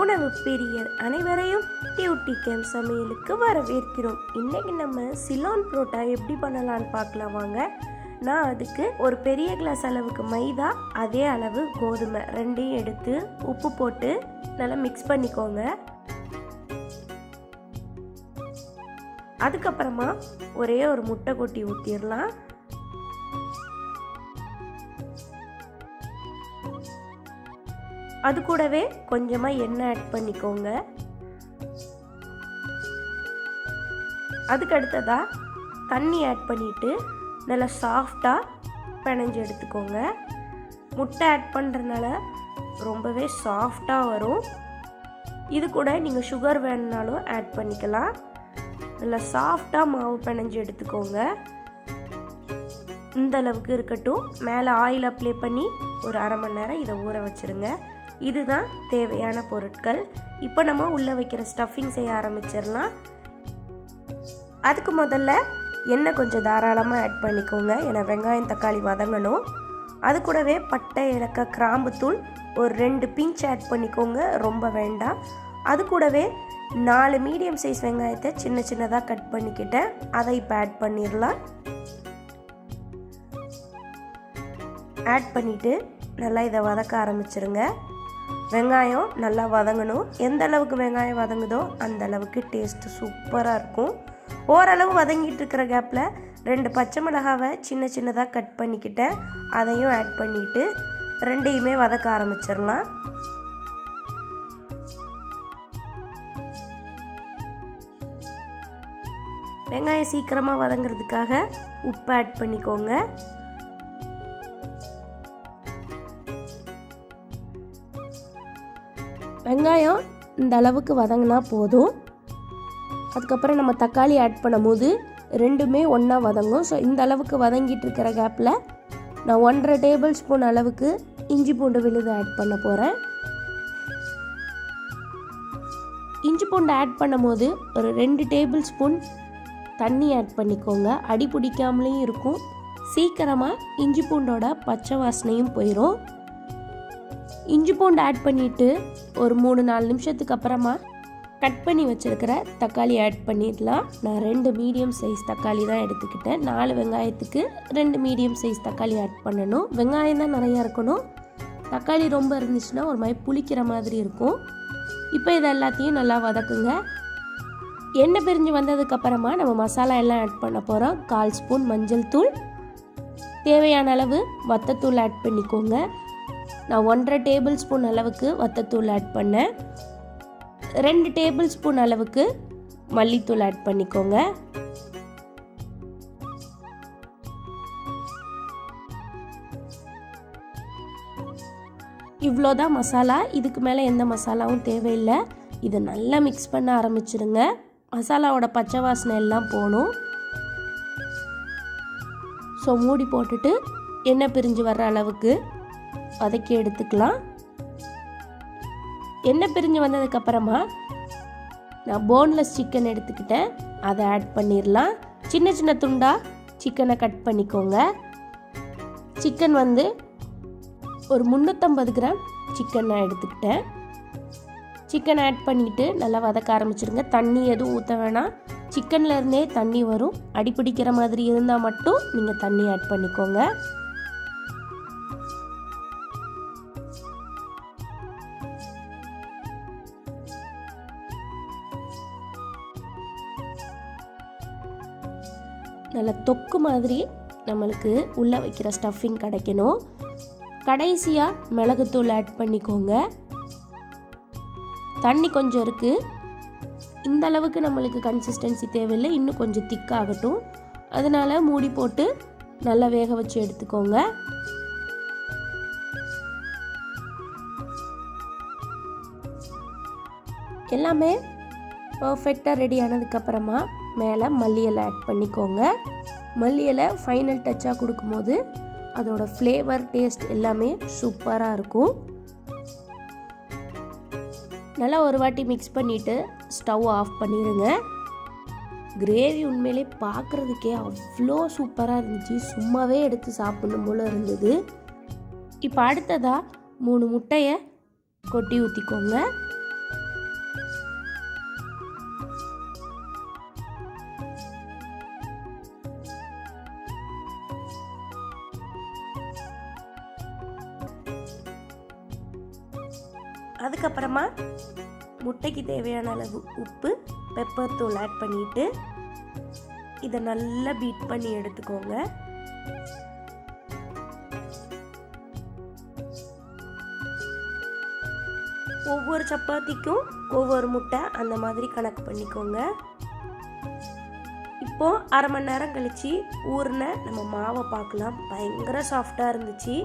உணவு பிரியர் அனைவரையும் டியூட்டி கேம் சமையலுக்கு வரவேற்கிறோம். இன்னைக்கு நம்ம சிலான் புரோட்டா எப்படி பண்ணலான்னு பார்க்கலாம் வாங்க. நான் அதுக்கு ஒரு பெரிய கிளாஸ் அளவுக்கு மைதா அதே அளவு கோதுமை ரெண்டையும் எடுத்து உப்பு போட்டு நல்லா மிக்ஸ் பண்ணிக்கோங்க. அதுக்கப்புறமா ஒரே ஒரு முட்டை கொட்டி ஊற்றிடலாம் அது கூடவே கொஞ்சமாக எண்ணெய் ஆட் பண்ணிக்கோங்க. அதுக்கு அடுத்ததாக தண்ணி ஆட் பண்ணிவிட்டு நல்லா சாஃப்டாக பிணைஞ்சு எடுத்துக்கோங்க. முட்டை ஆட் பண்ணுறதுனால ரொம்பவே சாஃப்டாக வரும். இது கூட நீங்கள் சுகர் வேணுனாலும் ஆட் பண்ணிக்கலாம். நல்லா சாஃப்டாக மாவு பிணைஞ்சு எடுத்துக்கோங்க. இந்த அளவுக்கு இருக்கட்டும். மேலே ஆயில் அப்ளை பண்ணி ஒரு அரை மணி நேரம் இதை ஊற வச்சுருங்க. இதுதான் தேவையான பொருட்கள். இப்போ நம்ம உள்ளே வைக்கிற ஸ்டஃபிங் செய்ய ஆரம்பிச்சிடலாம். அதுக்கு முதல்ல எண்ணெய் கொஞ்சம் தாராளமாக ஆட் பண்ணிக்கோங்க. ஏன்னா வெங்காயம் தக்காளி வதங்கணும். அது கூடவே பட்டை இலக்க கிராம்புத்தூள் ஒரு ரெண்டு பிஞ்ச் ஆட் பண்ணிக்கோங்க. ரொம்ப வேண்டாம். அது கூடவே நாலு மீடியம் சைஸ் வெங்காயத்தை சின்ன சின்னதாக கட் பண்ணிக்கிட்டேன். அதை இப்போ ஆட் பண்ணிடலாம். ஆட் பண்ணிவிட்டு நல்லா இதை வதக்க ஆரம்பிச்சிருங்க. வெங்காயம் நல்லா வதங்கணும். எந்த அளவுக்கு வெங்காயம் வதங்குதோ அந்த அளவுக்கு டேஸ்ட்டு சூப்பராக இருக்கும். ஓரளவு வதங்கிட்டு இருக்கிற கேப்பில் ரெண்டு பச்சை மிளகாவை சின்ன சின்னதாக கட் பண்ணிக்கிட்டேன். அதையும் ஆட் பண்ணிவிட்டு ரெண்டையுமே வதக்க ஆரம்பிச்சிடலாம். வெங்காயம் சீக்கிரமாக வதங்கிறதுக்காக உப்பு ஆட் பண்ணிக்கோங்க. வெங்காயம் இந்த அளவுக்கு வதங்கினா போதும். அதுக்கப்புறம் நம்ம தக்காளி ஆட் பண்ணும்போது ரெண்டுமே ஒன்றா வதங்கும். ஸோ இந்த அளவுக்கு வதங்கிட்டு இருக்கிற கேப்பில் நான் ஒன்றரை டேபிள் ஸ்பூன் அளவுக்கு இஞ்சி பூண்டு விழுது ஆட் பண்ண போகிறேன் இஞ்சி பூண்டு ஆட் பண்ணும்போது ஒரு ரெண்டு டேபிள் ஸ்பூன் தண்ணி ஆட் பண்ணிக்கோங்க. அடி பிடிக்காமலேயும் இருக்கும். சீக்கிரமாக இஞ்சி பூண்டோட பச்சை வாசனையும் போயிடும் இஞ்சி பூண்டு ஆட் பண்ணிவிட்டு ஒரு மூணு நாலு நிமிஷத்துக்கு அப்புறமா கட் பண்ணி வச்சுருக்கிற தக்காளி ஆட் பண்ணிடலாம். நான் ரெண்டு மீடியம் சைஸ் தக்காளி தான் எடுத்துக்கிட்டேன். நாலு வெங்காயத்துக்கு ரெண்டு மீடியம் சைஸ் தக்காளி ஆட் பண்ணணும். வெங்காயம் தான் நிறையா இருக்கணும். தக்காளி ரொம்ப இருந்துச்சுன்னா ஒரு மாதிரி புளிக்கிற மாதிரி இருக்கும். இப்போ இது எல்லாத்தையும் நல்லா வதக்குங்க. எண்ணெய் பிரிஞ்சு வந்ததுக்கப்புறமா நம்ம மசாலா எல்லாம் ஆட் பண்ண போகிறோம் கால் ஸ்பூன் மஞ்சள் தூள். தேவையான அளவு வத்தத்தூள் ஆட் பண்ணிக்கோங்க. நான் ஒன்றரை டேபிள் ஸ்பூன் அளவுக்கு வத்தத்தூள் ஆட் பண்ணேன். ரெண்டு டேபிள் ஸ்பூன் அளவுக்கு மல்லித்தூள் ஆட் பண்ணிக்கோங்க. இவ்வளோதான் மசாலா. இதுக்கு மேலே எந்த மசாலாவும் தேவையில்லை. இதை நல்லா மிக்ஸ் பண்ண ஆரம்பிச்சிடுங்க மசாலாவோட பச்சை வாசனை எல்லாம் போகணும். ஸோ மூடி போட்டுட்டு எண்ணெய் பிரிஞ்சு வர்ற அளவுக்கு வதக்கி எடுத்துக்கலாம். எண்ணெய் பிரிஞ்சு வந்ததுக்கப்புறமா நான் போன்லெஸ் சிக்கன் எடுத்துக்கிட்டேன். அதை ஆட் பண்ணிடலாம் சின்ன சின்ன துண்டாக சிக்கனை கட் பண்ணிக்கோங்க. சிக்கன் வந்து ஒரு முந்நூற்றம்பது கிராம் சிக்கன் நான் எடுத்துக்கிட்டேன். சிக்கன் ஆட் பண்ணிவிட்டு நல்லா வதக்க ஆரம்பிச்சிருங்க. தண்ணி எதுவும் ஊற்ற வேணாம். சிக்கன்லேருந்தே தண்ணி வரும். அடிப்பிடிக்கிற மாதிரி இருந்தால் மட்டும் நீங்கள் தண்ணி ஆட் பண்ணிக்கோங்க. நல்ல தொக்கு மாதிரி நம்மளுக்கு உள்ளே வைக்கிற ஸ்டஃபிங் கிடைக்கணும். கடைசியாக மிளகுத்தூள் ஆட் பண்ணிக்கோங்க. தண்ணி கொஞ்சம் இருக்குது இந்த அளவுக்கு நம்மளுக்கு கன்சிஸ்டன்சி தேவையில்லை. இன்னும் கொஞ்சம் திக்காகட்டும் அதனால் மூடி போட்டு நல்லா வேக வச்சு எடுத்துக்கோங்க. எல்லாமே பர்ஃபெக்டாக ரெடி ஆனதுக்கப்புறமா மேலே மல்லி இலை ஆட் பண்ணிக்கோங்க. மல்லியலை ஃபைனல் டச்சாக கொடுக்கும்போது அதோட ஃப்ளேவர் டேஸ்ட் எல்லாமே சூப்பராக இருக்கும். நல்லா ஒரு வாட்டி மிக்ஸ் பண்ணிவிட்டு ஸ்டவ் ஆஃப் பண்ணிடுங்க கிரேவி உண்மையிலே பார்க்குறதுக்கே அவ்வளோ சூப்பராக இருந்துச்சு. சும்மாவே எடுத்து சாப்பிடணும் போல் இருந்தது. இப்போ அடுத்ததாக மூணு முட்டையை கொட்டி ஊற்றிக்கோங்க அதுக்கப்புறமா முட்டைக்கு தேவையான அளவு உப்பு பெப்பர் தூள் ஆட் பண்ணிட்டு இதை நல்லா பீட் பண்ணி எடுத்துக்கோங்க. ஒவ்வொரு சப்பாத்திக்கும் ஒவ்வொரு முட்டை அந்த மாதிரி கணக்கு பண்ணிக்கோங்க. இப்போ அரை மணி நேரம் கழிச்சு ஊறின நம்ம மாவை பார்க்கலாம். பயங்கர சாஃப்டாக இருந்துச்சு.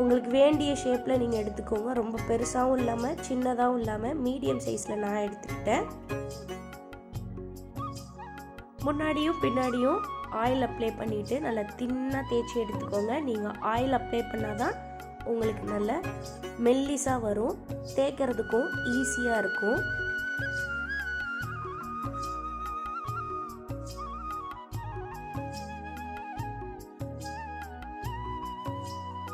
உங்களுக்கு வேண்டிய ஷேப்பில் நீங்கள் எடுத்துக்கோங்க. ரொம்ப பெருசாகவும் இல்லாமல் சின்னதாகவும் இல்லாமல் மீடியம் சைஸில் நான் எடுத்துக்கிட்டேன். முன்னாடியும் பின்னாடியும் ஆயில் அப்ளை பண்ணிவிட்டு நல்லா தின்னாக தேய்ச்சி எடுத்துக்கோங்க. நீங்கள் ஆயில் அப்ளை பண்ணால் தான் உங்களுக்கு நல்ல மெல்லிஸாக வரும். தேய்க்கிறதுக்கும் ஈஸியாக இருக்கும்.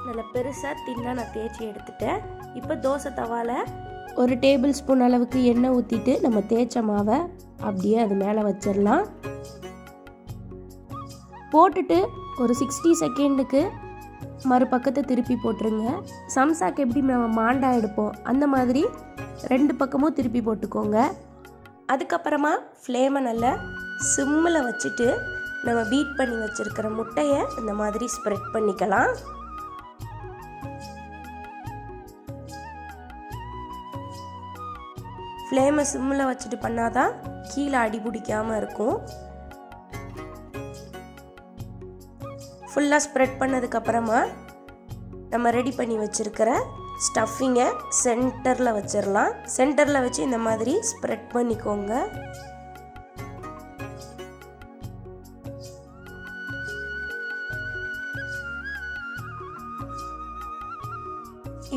நல்லா பெருசாக தின்னாக நான் தேய்ச்சி எடுத்துட்டேன். இப்போ தோசை தவாவில் ஒரு டேபிள் ஸ்பூன் அளவுக்கு எண்ணெய் ஊற்றிட்டு நம்ம தேய்ச்ச மாவை அப்படியே அது மேலே வச்சிடலாம். போட்டுட்டு ஒரு சிக்ஸ்டி செகண்டுக்கு மறுபக்கத்தை திருப்பி போட்டுருங்க. சம்சாக்கு எப்படி நம்ம மாண்டா எடுப்போம்? அந்த மாதிரி ரெண்டு பக்கமும் திருப்பி போட்டுக்கோங்க. அதுக்கப்புறமா ஃப்ளேமை நல்லா சிம்மில் வச்சுட்டு நம்ம பீட் பண்ணி வச்சுருக்கிற முட்டையை இந்த மாதிரி ஸ்ப்ரெட் பண்ணிக்கலாம். ஃப்ளேமை சிம்மில் வச்சுட்டு பண்ணாதான் கீழே அடி பிடிக்காமல் இருக்கும். ஃபுல்லாக ஸ்ப்ரெட் பண்ணதுக்கப்புறமா நம்ம ரெடி பண்ணி வச்சுருக்கிற ஸ்டஃபிங்கை சென்டரில் வச்சிடலாம் சென்டரில் வச்சு இந்த மாதிரி ஸ்ப்ரெட் பண்ணிக்கோங்க.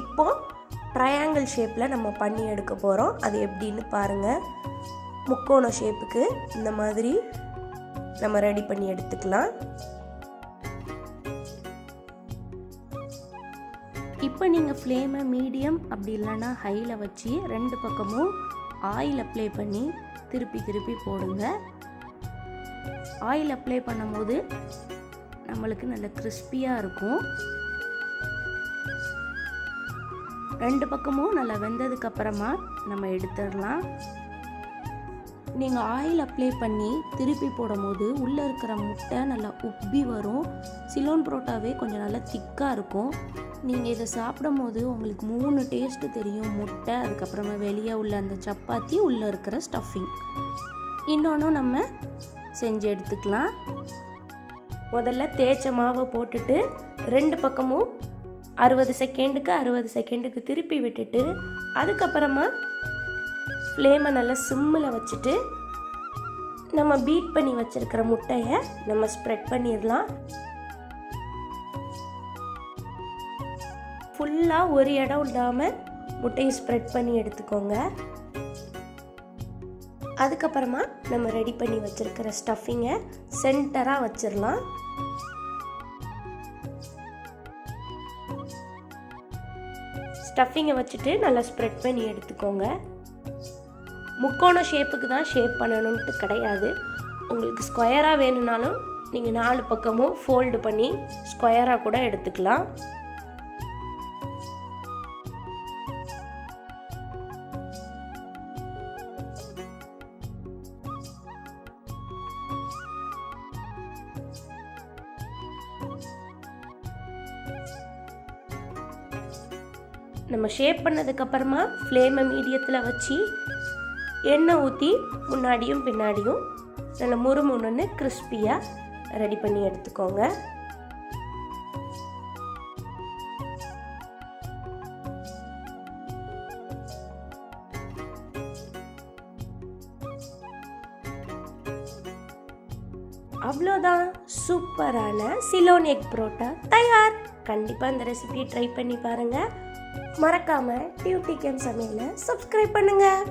இப்போ ட்ரையாங்கிள் ஷேப்பில் நம்ம பண்ணி எடுக்க போகிறோம் அது எப்படின்னு பாருங்கள் முக்கோண ஷேப்புக்கு இந்த மாதிரி நம்ம ரெடி பண்ணி எடுத்துக்கலாம். இப்போ நீங்கள் ஃப்ளேமை மீடியம் அப்படி இல்லைன்னா ஹையில் வச்சு ரெண்டு பக்கமும் ஆயில் அப்ளை பண்ணி திருப்பி திருப்பி போடுங்க. ஆயில் அப்ளை பண்ணும்போது நம்மளுக்கு நல்ல கிறிஸ்பியாக இருக்கும். ரெண்டு பக்கமும் நல்லா வெந்ததுக்கு அப்புறமா நம்ம எடுத்துடலாம். நீங்கள் ஆயில் அப்ளை பண்ணி திருப்பி போடும்போது உள்ளே இருக்கிற முட்டை நல்லா உப்பி வரும். சிலோன் புரோட்டாவே கொஞ்சம் நல்லா திக்காக இருக்கும். நீங்கள் இதை சாப்பிடும் போது உங்களுக்கு மூணு டேஸ்ட்டு தெரியும். முட்டை அதுக்கப்புறமா வெளியே உள்ள அந்த சப்பாத்தி உள்ளே இருக்கிற ஸ்டஃபிங் இன்னொன்றும் நம்ம செஞ்சு எடுத்துக்கலாம். முதல்ல தேய்ச்ச மாவை போட்டுட்டு ரெண்டு பக்கமும் அறுபது செகண்டுக்கு அறுபது செகண்டுக்கு திருப்பி விட்டுட்டு அதுக்கப்புறமா ஃப்ளேமை நல்லா சிம்மில் வச்சுட்டு நம்ம பீட் பண்ணி வச்சுருக்கிற முட்டையை நம்ம ஸ்ப்ரெட் பண்ணிடலாம். ஃபுல்லாக ஒரு இடம் இல்லாமல் முட்டையை ஸ்ப்ரெட் பண்ணி எடுத்துக்கோங்க. அதுக்கப்புறமா நம்ம ரெடி பண்ணி வச்சுருக்கிற ஸ்டஃபிங்கை சென்டராக வச்சிடலாம். ஸ்டஃபிங்கை வச்சுட்டு நல்லா ஸ்ப்ரெட் பண்ணி எடுத்துக்கோங்க. முக்கோண ஷேப்புக்கு தான் ஷேப் பண்ணணுன்ட்டு கிடையாது. உங்களுக்கு ஸ்கொயராக வேணும்னாலும் நீங்கள் நாலு பக்கமும் ஃபோல்டு பண்ணி ஸ்கொயராக கூட எடுத்துக்கலாம். நம்ம ஷேப் பண்ணதுக்கப்புறமா ஃப்ளேமை மீடியத்தில் வச்சு எண்ணெய் ஊற்றி முன்னாடியும் பின்னாடியும் நல்லா முறுமுணுன்னு கிறிஸ்பியாக ரெடி பண்ணி எடுத்துக்கோங்க. அவ்வளோதான் சூப்பரான சிலோன் எக் புரோட்டா தயார். கண்டிப்பாக இந்த ரெசிபியை ட்ரை பண்ணி பாருங்கள் மறக்காமல் டியூட்டி கேம் சமையலை சப்ஸ்கிரைப் பண்ணுங்கள்